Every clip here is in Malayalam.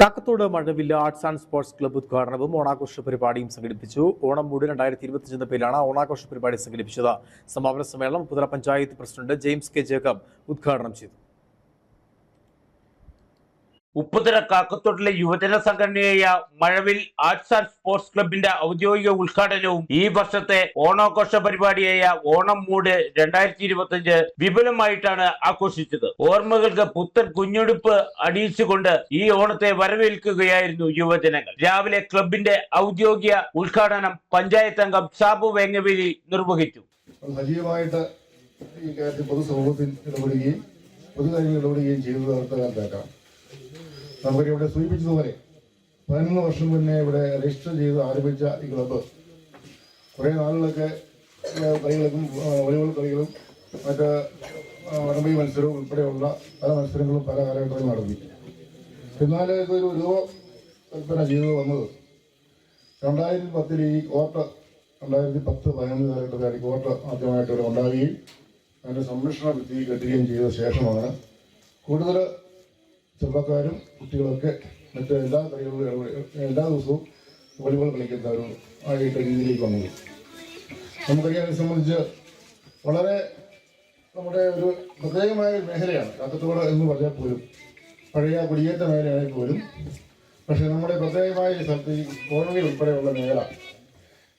Kakkathode Mazhavilla arts and sports club ഉദ്ഘാടനവും ഓണാഘോഷ പരിപാടിയും സംഘടിപ്പിച്ചു. ഓണം മൂട് രണ്ടായിരത്തി ഇരുപത്തിയഞ്ച് എന്ന പേരിലാണ് ഓണാഘോഷ പരിപാടി സംഘടിപ്പിച്ചത്. സമാപന സമ്മേളനം പുതല panchayat president James K Jacob ഉദ്ഘാടനം ചെയ്തു. ഉപ്പുതര കാക്കത്തോട്ടിലെ യുവജന സംഘടനയായ മഴവിൽ ആർട്സ് ആൻഡ് സ്പോർട്സ് ക്ലബിന്റെ ഔദ്യോഗിക ഉദ്ഘാടനവും ഈ വർഷത്തെ ഓണാഘോഷ പരിപാടിയായ ഓണം മൂട് രണ്ടായിരത്തി ഇരുപത്തിയഞ്ച് വിപുലമായിട്ടാണ് ആഘോഷിച്ചത്. ഓർമ്മകൾക്ക് പുത്തൻ കുഞ്ഞുടുപ്പ് അണിയിച്ചുകൊണ്ട് ഈ ഓണത്തെ വരവേൽക്കുകയായിരുന്നു യുവജനങ്ങൾ. രാവിലെ ക്ലബിന്റെ ഔദ്യോഗിക ഉദ്ഘാടനം പഞ്ചായത്ത് അംഗം സാബു വേങ്ങവേലി നിർവഹിച്ചു. ഈ കാര്യത്തിൽ പൊതുസമൂഹത്തിൽ ഇടപെടുകയും പൊതുകാര്യങ്ങൾ ഇടപെടുകയും ചെയ്തത് നമുക്കറിയാം ഇവിടെ സൂചിപ്പിച്ചതുപോലെ പതിനൊന്ന് വർഷം മുന്നേ ഇവിടെ രജിസ്റ്റർ ചെയ്ത് ആരംഭിച്ച ഈ ക്ലബ്ബ്. കുറേ നാളുകളൊക്കെ കളികൾക്കും വോളിബോൾ കളികളും മറ്റ് വടമ്പി മത്സരവും ഉൾപ്പെടെയുള്ള പല മത്സരങ്ങളും പല കാലഘട്ടങ്ങളിൽ നടത്തി. എന്നാൽ ഇതൊരു രൂപകൽപ്പന ചെയ്തു വന്നത് രണ്ടായിരത്തി പത്തിൽ ഈ കോർട്ട് രണ്ടായിരത്തി പത്ത് പതിനൊന്ന് കാലഘട്ടത്തിൽ കോർട്ട് ആദ്യമായിട്ട് ഇവിടെ ഉണ്ടാവുകയും അതിന്റെ സംരക്ഷണ ഭിത്തി കെട്ടുകയും ചെയ്ത ശേഷമാണ് കൂടുതൽ ചെറുപ്പക്കാരും കുട്ടികളൊക്കെ മറ്റ് എല്ലാ കളികളും എല്ലാ ദിവസവും വോളിബോൾ കളിക്കുന്ന ഒരു ആയിട്ട് രീതിയിലേക്ക് വന്നത് നമുക്കറിയാം സംബന്ധിച്ച് വളരെ നമ്മുടെ ഒരു പ്രത്യേകമായ ഒരു മേഖലയാണ്. കാത്തത്തോട് എന്ന് പറഞ്ഞാൽ പോലും പഴയ കുടിയേറ്റ മേഖലയാണെങ്കിൽ പോലും. പക്ഷേ നമ്മുടെ പ്രത്യേകമായ ഈ സ്ഥലത്ത് ഈ കോളനി ഉൾപ്പെടെയുള്ള മേഖല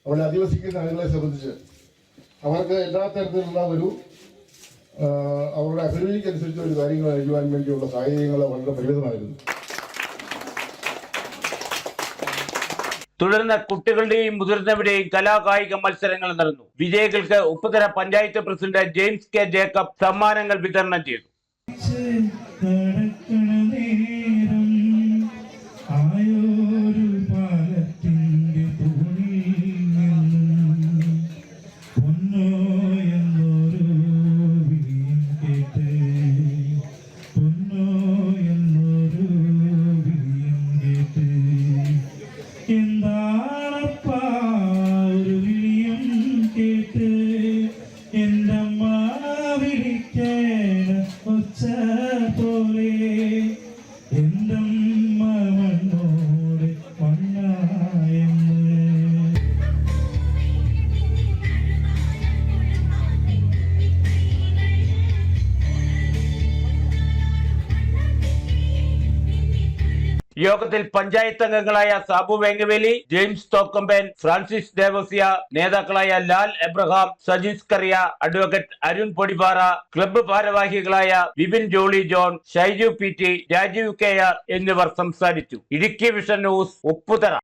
അവിടെ അധിവസിക്കുന്ന ആളുകളെ സംബന്ധിച്ച് അവർക്ക് എല്ലാ തരത്തിലുള്ള ഒരു അവരുടെ അഭിരുചിക്കനുസരിച്ച് ഒരു കാര്യങ്ങൾ അറിയുവാൻ വേണ്ടിയുള്ള സാഹചര്യങ്ങൾ വളരെ പരിമിതമായിരുന്നു തുടർന്ന് കുട്ടികളുടെയും മുതിർന്നവരുടെയും കലാകായിക മത്സരങ്ങൾ നടന്നു. വിജയികൾക്ക് Upputhara panchayat president James K Jacob സമ്മാനങ്ങൾ വിതരണം ചെയ്തു. യോഗത്തിൽ പഞ്ചായത്ത് അംഗങ്ങളായ സാബു വേങ്ങവേലി ജെയിംസ് തോക്കമ്പൻ ഫ്രാൻസിസ് ദേവസ്യ നേതാക്കളായ ലാൽ എബ്രഹാം സജീസ് കറിയ അഡ്വക്കേറ്റ് അരുൺ പൊടിപാറ ക്ലബ്ബ് ഭാരവാഹികളായ Vipin Jolly John Shaiju P T Rajeev K R എന്നിവർ സംസാരിച്ചു. Idukki Vision News Upputhara.